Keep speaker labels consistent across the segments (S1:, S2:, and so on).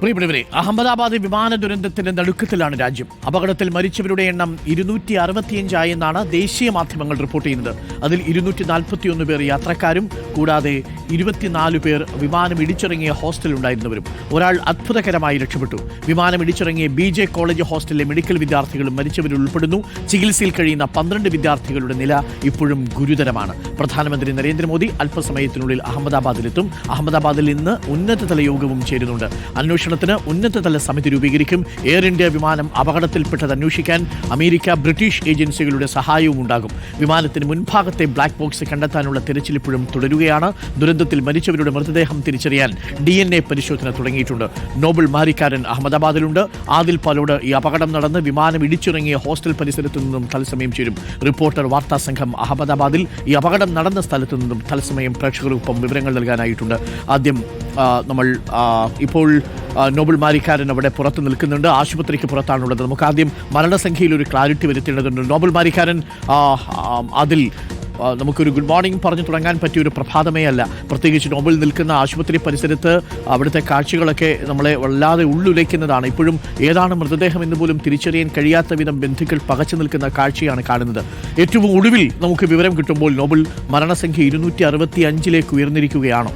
S1: പ്രിയപ്പെട്ടവരെ അഹമ്മദാബാദ് വിമാന ദുരന്തത്തിന്റെ നടുക്കത്തിലാണ് രാജ്യം. അപകടത്തിൽ മരിച്ചവരുടെ എണ്ണം ഇരുന്നൂറ്റി അറുപത്തിയഞ്ചായെന്നാണ് ദേശീയ മാധ്യമങ്ങൾ റിപ്പോർട്ട് ചെയ്യുന്നത്. അതിൽ ഇരുന്നൂറ്റി നാൽപ്പത്തിയൊന്ന് പേർ യാത്രക്കാരും കൂടാതെ ഇരുപത്തിനാല് പേർ വിമാനം ഇടിച്ചിറങ്ങിയ ഹോസ്റ്റലുണ്ടായിരുന്നവരും ഒരാൾ അത്ഭുതകരമായി രക്ഷപ്പെട്ടു. വിമാനം ഇടിച്ചിറങ്ങിയ ബി ജെ കോളേജ് ഹോസ്റ്റലിലെ മെഡിക്കൽ വിദ്യാർത്ഥികളും മരിച്ചവരുൾപ്പെടുന്നു ചികിത്സയിൽ കഴിയുന്ന പന്ത്രണ്ട് വിദ്യാർത്ഥികളുടെ നില ഇപ്പോഴും ഗുരുതരമാണ്. പ്രധാനമന്ത്രി നരേന്ദ്രമോദി അല്പസമയത്തിനുള്ളിൽ അഹമ്മദാബാദിലെത്തും. അഹമ്മദാബാദിൽ ഇന്ന് ഉന്നതതല യോഗവും ചേരുന്നുണ്ട്. അന്വേഷണത്തിന് ഉന്നതതല സമിതി രൂപീകരിക്കും. എയർ ഇന്ത്യ വിമാനം അപകടത്തിൽപ്പെട്ടത് അന്വേഷിക്കാൻ അമേരിക്ക ബ്രിട്ടീഷ് ഏജൻസികളുടെ സഹായവും ഉണ്ടാകും. വിമാനത്തിന് മുൻഭാഗത്തെ ബ്ലാക്ക് ബോക്സ് കണ്ടെത്താനുള്ള തിരച്ചിൽ ഇപ്പോഴും തുടരുകയാണ്. ദുരന്തത്തിൽ മരിച്ചവരുടെ മൃതദേഹം തിരിച്ചറിയാൻ ഡി എൻ എ പരിശോധന തുടങ്ങിയിട്ടുണ്ട്. നോബൽ മാരിക്കാരൻ അഹമ്മദാബാദിലുണ്ട്. ആദിൽ പാലോട് ഈ അപകടം നടന്ന് വിമാനം ഇടിച്ചിറങ്ങിയ ഹോസ്റ്റൽ പരിസരത്തു നിന്നും തത്സമയം ചേരും. റിപ്പോർട്ടർ വാർത്താ സംഘം അഹമ്മദാബാദിൽ ഈ അപകടം നടന്ന സ്ഥലത്തു നിന്നും തത്സമയം പ്രേക്ഷകർക്കൊപ്പം വിവരങ്ങൾ നൽകാനായിട്ടുണ്ട്. ആദ്യം നമ്മൾ ഇപ്പോൾ നോബൽ മാരിക്കാരൻ അവിടെ പുറത്ത് നിൽക്കുന്നുണ്ട്. ആശുപത്രിക്ക് പുറത്താണുള്ളത്. നമുക്ക് ആദ്യം മരണസംഖ്യയിൽ ഒരു ക്ലാരിറ്റി വരുത്തേണ്ടതുണ്ട്. നോബൽ മാരിക്കാരൻ അതിൽ നമുക്കൊരു ഗുഡ് മോർണിംഗ് പറഞ്ഞു തുടങ്ങാൻ പറ്റിയ ഒരു പ്രഭാതമേ അല്ല. പ്രത്യേകിച്ച് നോബൽ നിൽക്കുന്ന ആശുപത്രി പരിസരത്ത് അവിടുത്തെ കാഴ്ചകളൊക്കെ നമ്മളെ വല്ലാതെ ഉള്ളുലയ്ക്കുന്നതാണ്. ഇപ്പോഴും ഏതാണ് മൃതദേഹം എന്ന് പോലും തിരിച്ചറിയാൻ കഴിയാത്ത വിധം ബന്ധുക്കൾ പകച്ചു നിൽക്കുന്ന കാഴ്ചയാണ് കാണുന്നത്. ഏറ്റവും ഒടുവിൽ നമുക്ക് വിവരം കിട്ടുമ്പോൾ നോബിൾ മരണസംഖ്യ ഇരുന്നൂറ്റി അറുപത്തി അഞ്ചിലേക്ക് ഉയർന്നിരിക്കുകയാണോ.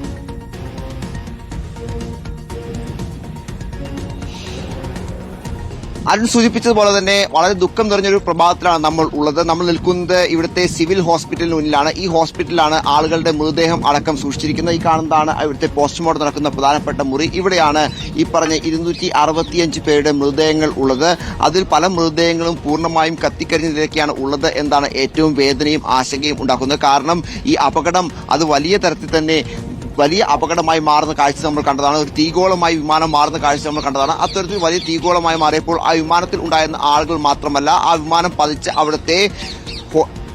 S2: അരുൺ സൂചിപ്പിച്ചതുപോലെ തന്നെ വളരെ ദുഃഖം നിറഞ്ഞൊരു പ്രഭാതത്തിലാണ് നമ്മൾ ഉള്ളത്. നമ്മൾ നിൽക്കുന്നത് ഇവിടുത്തെ സിവിൽ ഹോസ്പിറ്റലിന് മുന്നിലാണ്. ഈ ഹോസ്പിറ്റലിലാണ് ആളുകളുടെ മൃതദേഹം അടക്കം സൂക്ഷിച്ചിരിക്കുന്നത്. ഈ കാണുന്നതാണ് ഇവിടുത്തെ പോസ്റ്റ്മോർട്ടം നടക്കുന്ന പ്രധാനപ്പെട്ട മുറി. ഇവിടെയാണ് ഈ പറഞ്ഞ ഇരുന്നൂറ്റി അറുപത്തിയഞ്ച് പേരുടെ മൃതദേഹങ്ങൾ ഉള്ളത്. അതിൽ പല മൃതദേഹങ്ങളും പൂർണമായും കത്തിക്കരിഞ്ഞ നിലയ്ക്കാണ് ഉള്ളത് എന്നാണ് ഏറ്റവും വേദനയും ആശങ്കയും ഉണ്ടാക്കുന്നത്. കാരണം ഈ അപകടം അത് വലിയ തരത്തിൽ തന്നെ വലിയ അപകടമായി മാറുന്ന കാഴ്ച നമ്മൾ കണ്ടതാണ്. ഒരു തീഗോളമായി വിമാനം മാറുന്ന കാഴ്ച നമ്മൾ കണ്ടതാണ്. അത്തരത്തിൽ വലിയ തീഗോളമായി മാറിയപ്പോൾ ആ വിമാനത്തിൽ ഉണ്ടായിരുന്ന ആളുകൾ മാത്രമല്ല ആ വിമാനം പതിച്ച് അവിടുത്തെ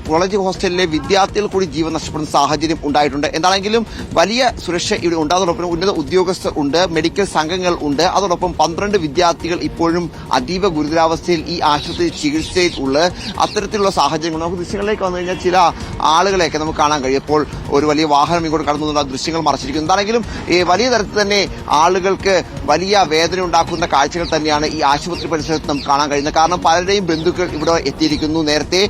S2: കോളേജ് ഹോസ്റ്റലിലെ വിദ്യാർത്ഥികൾ കൂടി ജീവൻ നഷ്ടപ്പെടുന്ന സാഹചര്യം ഉണ്ടായിട്ടുണ്ട്. എന്താണെങ്കിലും വലിയ സുരക്ഷ ഇവിടെ ഉണ്ട്. അതോടൊപ്പം ഉന്നത ഉദ്യോഗസ്ഥർ ഉണ്ട് മെഡിക്കൽ സംഘങ്ങൾ ഉണ്ട്. അതോടൊപ്പം പന്ത്രണ്ട് വിദ്യാർത്ഥികൾ ഇപ്പോഴും അതീവ ഗുരുതരാവസ്ഥയിൽ ഈ ആശുപത്രി ചികിത്സയിൽ ഉള്ള അത്തരത്തിലുള്ള സാഹചര്യങ്ങൾ നമുക്ക് ദൃശ്യങ്ങളിലേക്ക് വന്നു കഴിഞ്ഞാൽ ചില ആളുകളെയൊക്കെ നമുക്ക് കാണാൻ കഴിയും. ഇപ്പോൾ ഒരു വലിയ വാഹനം ഇങ്ങോട്ട് കടന്നു ദൃശ്യങ്ങൾ മറച്ചിരിക്കുന്നു. എന്താണെങ്കിലും വലിയ തരത്തിൽ തന്നെ ആളുകൾക്ക് വലിയ വേദന ഉണ്ടാക്കുന്ന കാഴ്ചകൾ തന്നെയാണ് ഈ ആശുപത്രി പരിസരത്ത് നമുക്ക് കാണാൻ കഴിയുന്നത്. കാരണം പലരുടെയും ബന്ധുക്കൾ ഇവിടെ എത്തിയിരിക്കുന്നു. നേരത്തെ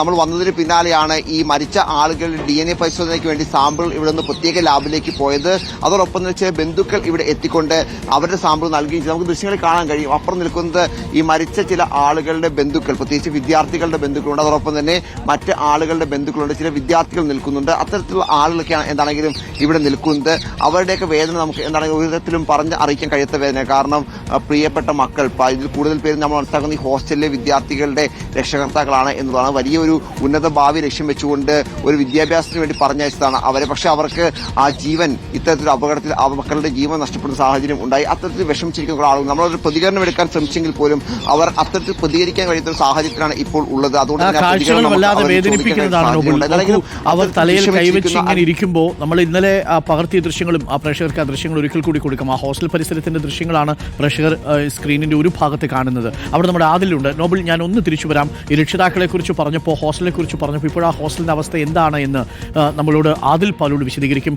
S2: നമ്മൾ വന്നതിന് പിന്നാലെയാണ് ഈ മരിച്ച ആളുകളുടെ ഡി എൻ എ പരിശോധനയ്ക്ക് വേണ്ടി സാമ്പിൾ ഇവിടെ നിന്ന് പ്രത്യേക ലാബിലേക്ക് പോയത്. അതോടൊപ്പം തന്നെ ചില ബന്ധുക്കൾ ഇവിടെ എത്തിക്കൊണ്ട് അവരുടെ സാമ്പിൾ നൽകുകയും നമുക്ക് ദൃശ്യങ്ങളിൽ കാണാൻ കഴിയും. അപ്പുറം നിൽക്കുന്നത് ഈ മരിച്ച ചില ആളുകളുടെ ബന്ധുക്കൾ പ്രത്യേകിച്ച് വിദ്യാർത്ഥികളുടെ ബന്ധുക്കളുണ്ട്. അതോടൊപ്പം തന്നെ മറ്റ് ആളുകളുടെ ബന്ധുക്കളുണ്ട്. ചില വിദ്യാർത്ഥികൾ നിൽക്കുന്നുണ്ട്. അത്തരത്തിലുള്ള ആളുകളൊക്കെയാണ് എന്താണെങ്കിലും ഇവിടെ നിൽക്കുന്നത്. അവരുടെയൊക്കെ വേദന നമുക്ക് എന്താണെങ്കിലും ഒരു തരത്തിലും പറഞ്ഞ് അറിയിക്കാൻ കഴിയാത്ത വേദന കാരണം പ്രിയപ്പെട്ട മക്കൾ ഇതിൽ കൂടുതൽ പേര് നമ്മൾ മനസ്സിലാക്കുന്ന ഈ ഹോസ്റ്റലിലെ വിദ്യാർത്ഥികളുടെ രക്ഷകർത്താക്കളാണ് എന്നതാണ് വലിയൊരു ഉന്നത ഭാവി ലക്ഷ്യം വെച്ചുകൊണ്ട് ഒരു വിദ്യാഭ്യാസത്തിന് വേണ്ടി പറഞ്ഞയച്ചതാണ് അവരെ. പക്ഷെ അവർക്ക് ആ ജീവൻ ഇത്തരത്തിലൊരു അപകടത്തിൽ ആ മക്കളുടെ ജീവൻ നഷ്ടപ്പെടുന്ന സാഹചര്യം ഉണ്ടായി. അത്തരത്തിൽ വിഷമിച്ചിരിക്കുന്ന കുറെ ആളുകൾ. നമ്മളൊരു പ്രതികരണം എടുക്കാൻ ശ്രമിച്ചെങ്കിൽ പോലും അവർ അത്തരത്തിൽ പ്രതികരിക്കാൻ കഴിയുന്ന ഒരു സാഹചര്യത്തിലാണ് ഇപ്പോൾ ഉള്ളത്. അതുകൊണ്ട്
S1: അവർ തലയിൽ കൈവച്ച് ഇങ്ങനെ ഇരിക്കുമ്പോൾ നമ്മൾ ഇന്നലെ പകർത്തിയ ദൃശ്യങ്ങളും ആ പ്രേക്ഷകർക്ക് ആ ദൃശ്യങ്ങൾ ഒരിക്കൽ കൂടി കൊടുക്കാം. ആ ഹോസ്റ്റൽ പരിസരത്തിന്റെ ദൃശ്യങ്ങളാണ് പ്രേക്ഷകർ സ്ക്രീനിന്റെ ഒരു ഭാഗത്ത് കാണുന്നത്. അവിടെ നമ്മുടെ ആദിലുണ്ട്. നോബിൾ ഞാൻ ഒന്ന് തിരിച്ചു വരാം. ഈ രക്ഷിതാക്കളെ കുറിച്ച് പറഞ്ഞപ്പോൾ ഹോസ്റ്റലിനെ കുറിച്ച് പറഞ്ഞപ്പോൾ ഇപ്പോൾ ആ ഹോസ്റ്റലിന്റെ അവസ്ഥ എന്താണ് എന്ന് നമ്മളോട് ആദിൽ പാലോട് വിശദീകരിക്കും.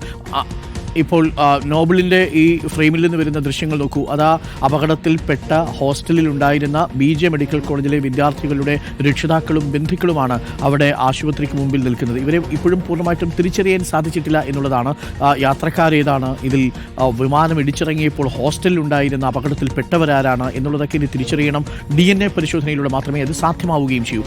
S1: ഇപ്പോൾ നോബിളിന്റെ ഈ ഫ്രെയിമിൽ നിന്ന് വരുന്ന ദൃശ്യങ്ങൾ നോക്കൂ. അതാ അപകടത്തിൽപ്പെട്ട ഹോസ്റ്റലിൽ ഉണ്ടായിരുന്ന ബി ജെ മെഡിക്കൽ കോളേജിലെ വിദ്യാർത്ഥികളുടെ രക്ഷിതാക്കളും ബന്ധുക്കളുമാണ് അവിടെ ആശുപത്രിക്ക് മുമ്പിൽ നിൽക്കുന്നത്. ഇവരെ ഇപ്പോഴും പൂർണമായിട്ടും തിരിച്ചറിയാൻ സാധിച്ചിട്ടില്ല എന്നുള്ളതാണ് യാത്രക്കാരേതാണ് ഇതിൽ വിമാനം ഇടിച്ചിറങ്ങിയപ്പോൾ ഹോസ്റ്റലിൽ ഉണ്ടായിരുന്ന അപകടത്തിൽപ്പെട്ടവരാരാണ് എന്നുള്ളതൊക്കെ ഇനി തിരിച്ചറിയണം. ഡി എൻ എ പരിശോധനയിലൂടെ മാത്രമേ അത് സാധ്യമാവുകയും ചെയ്യൂ.